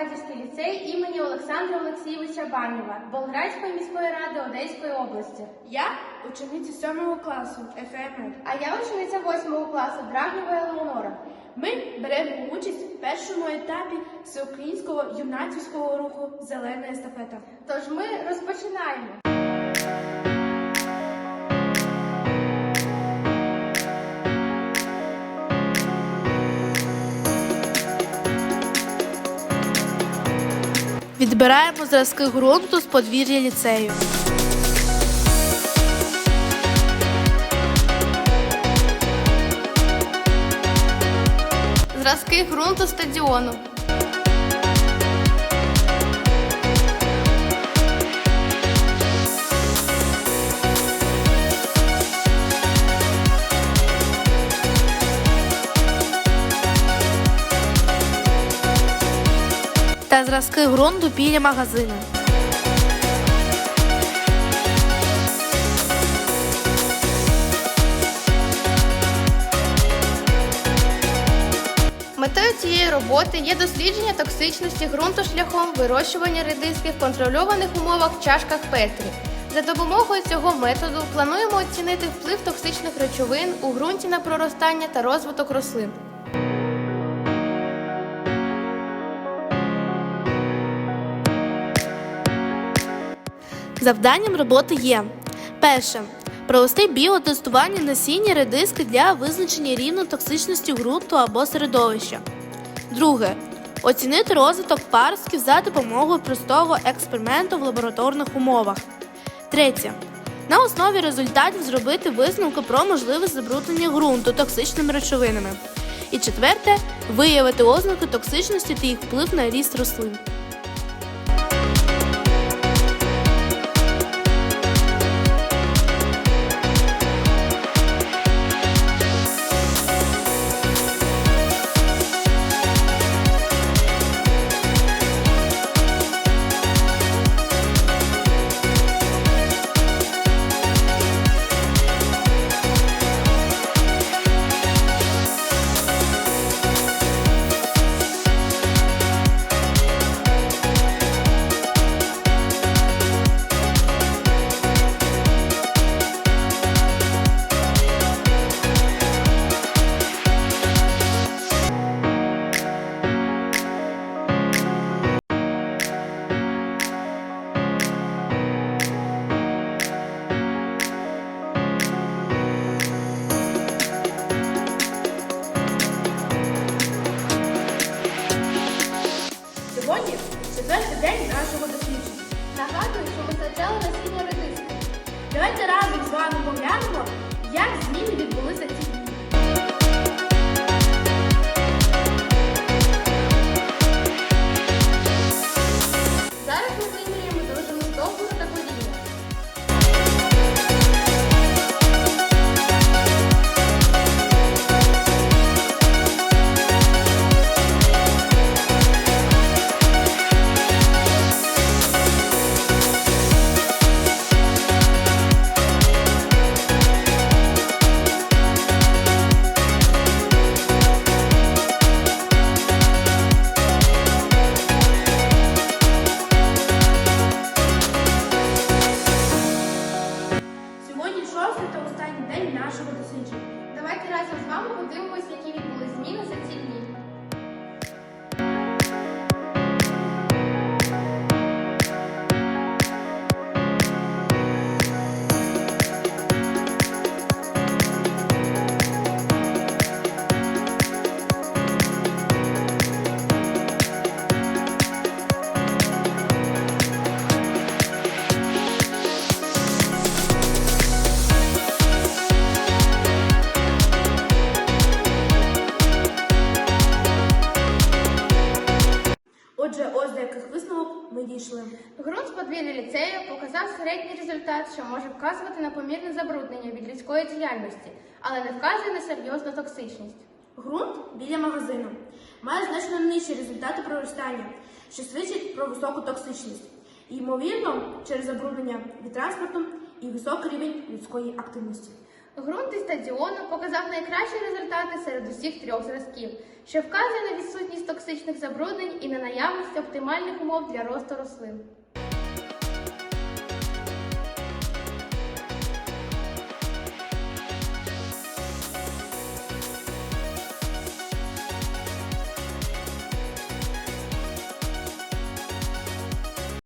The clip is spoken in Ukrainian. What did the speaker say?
Аркадівський ліцей імені Олександра Олексійовича Банєва Болградської міської ради Одеської області. Я учениця 7 класу ФМР. А я учениця 8 класу Драгнєва Елеонора. Ми беремо участь в першому етапі всеукраїнського юнацького руху Зелена естафета. Тож ми розпочинаємо. Відбираємо зразки ґрунту з подвір'я ліцею. Зразки ґрунту стадіону. Та зразки ґрунту біля магазину. Метою цієї роботи є дослідження токсичності ґрунту шляхом вирощування редиски в контрольованих умовах в чашках Петрі. За допомогою цього методу плануємо оцінити вплив токсичних речовин у ґрунті на проростання та розвиток рослин. Завданням роботи є перше. Провести біотестування насіння редиски для визначення рівня токсичності ґрунту або середовища. Друге. Оцінити розвиток паростків за допомогою простого експерименту в лабораторних умовах. Третє. На основі результатів зробити висновки про можливе забруднення ґрунту токсичними речовинами. І четверте виявити ознаки токсичності та їх вплив на ріст рослин. Сьогодні четвертий день нашого дослідження. Нагадую, що саджали насіння редиски. Давайте разом з вами поглянемо, як зміни нашого дослідження. Давайте разом з вами подивимось, які відбулись зміни за ці до яких висновок ми дійшли. Ґрунт з подвір'я ліцею показав середній результат, що може вказувати на помірне забруднення від людської діяльності, але не вказує на серйозну токсичність. Ґрунт біля магазину має значно нижчі результати проростання, що свідчить про високу токсичність. І, ймовірно, через забруднення від транспорту і високий рівень людської активності. Ґрунт із стадіону показав найкращі результати серед усіх трьох зразків, що вказує на відсутність токсичних забруднень і на наявність оптимальних умов для росту рослин.